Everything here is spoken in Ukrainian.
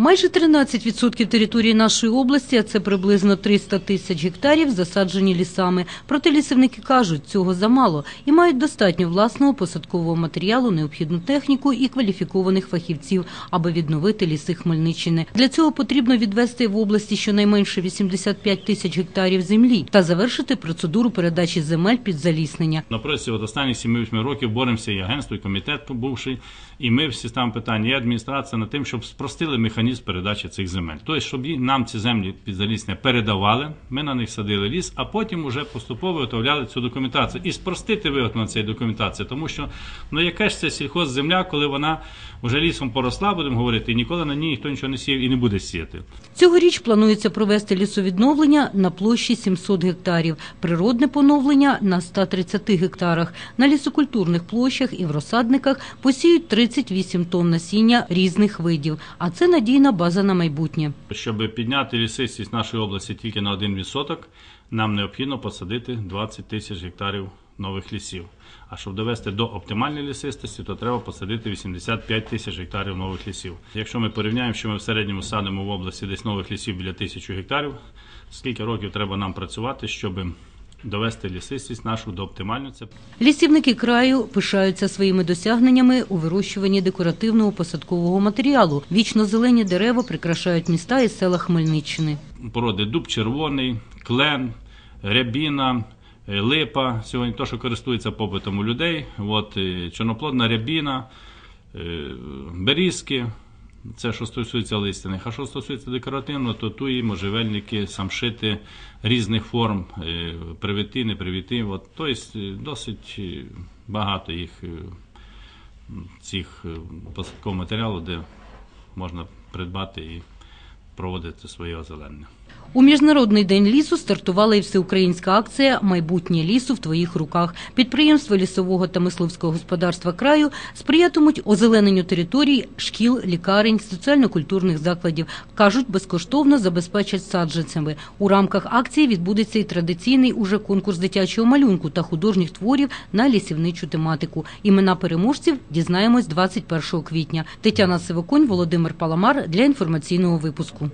Майже 13% території нашої області, а це приблизно 300 тисяч гектарів, засаджені лісами. Проте лісівники кажуть, цього замало і мають достатньо власного посадкового матеріалу, необхідну техніку і кваліфікованих фахівців, аби відновити ліси Хмельниччини. Для цього потрібно відвести в області щонайменше 85 тисяч гектарів землі та завершити процедуру передачі земель під заліснення. На протязі от останніх 7-8 років боремося і агентство, і комітет бувший, і ми всі ставимо питання, і адміністрація над тим, щоб спростили механізм передачі цих земель. Тобто, щоб нам ці землі під заліснення передавали, ми на них садили ліс, а потім вже поступово виготовляли цю документацію. І спростити виготовлення цієї документації, тому що ну яка ж це сільхозземля, коли вона вже лісом поросла, будемо говорити, і ніколи на ній ніхто нічого не сіяв і не буде сіяти. Цьогоріч планується провести лісовідновлення на площі 700 гектарів, природне поновлення на 130 гектарах. На лісокультурних площах і в розсадниках посіють 38 тонн насіння різних видів, а це надійна база на майбутнє. Щоб підняти лісистість нашої області тільки на 1%, нам необхідно посадити 20 тисяч гектарів нових лісів. А щоб довести до оптимальної лісистості, то треба посадити 85 тисяч гектарів нових лісів. Якщо ми порівняємо, що ми в середньому садимо в області десь нових лісів біля тисячі гектарів, скільки років треба нам працювати, щоб довести лісистість нашу до оптимальної? Це Лісівники краю пишаються своїми досягненнями у вирощуванні декоративного посадкового матеріалу. Вічно зелені дерева прикрашають міста і села Хмельниччини. породи дуб червоний, клен, рябіна, е, липа. Сьогодні то, що користується попитом у людей. От, е, чорноплодна рябіна, е, берізки. Це що стосується листяних. А що стосується декоративного, то туї, можжевельники, самшити різних форм, е, привіти, непривіти. От, тобто е, досить е, багато їх цих посадкового матеріалу, де можна придбати і проводити своє озеленення. У міжнародний день лісу стартувала і всеукраїнська акція Майбутнє лісу в твоїх руках. Підприємства лісового та мисливського господарства краю сприятимуть озелененню територій, шкіл, лікарень, соціально-культурних закладів. кажуть, безкоштовно забезпечать саджанцями. У рамках акції відбудеться і традиційний уже конкурс дитячого малюнку та художніх творів на лісівничу тематику. Імена переможців дізнаємось 21 квітня. Тетяна Сивоконь, Володимир Паламар для інформаційного випуску.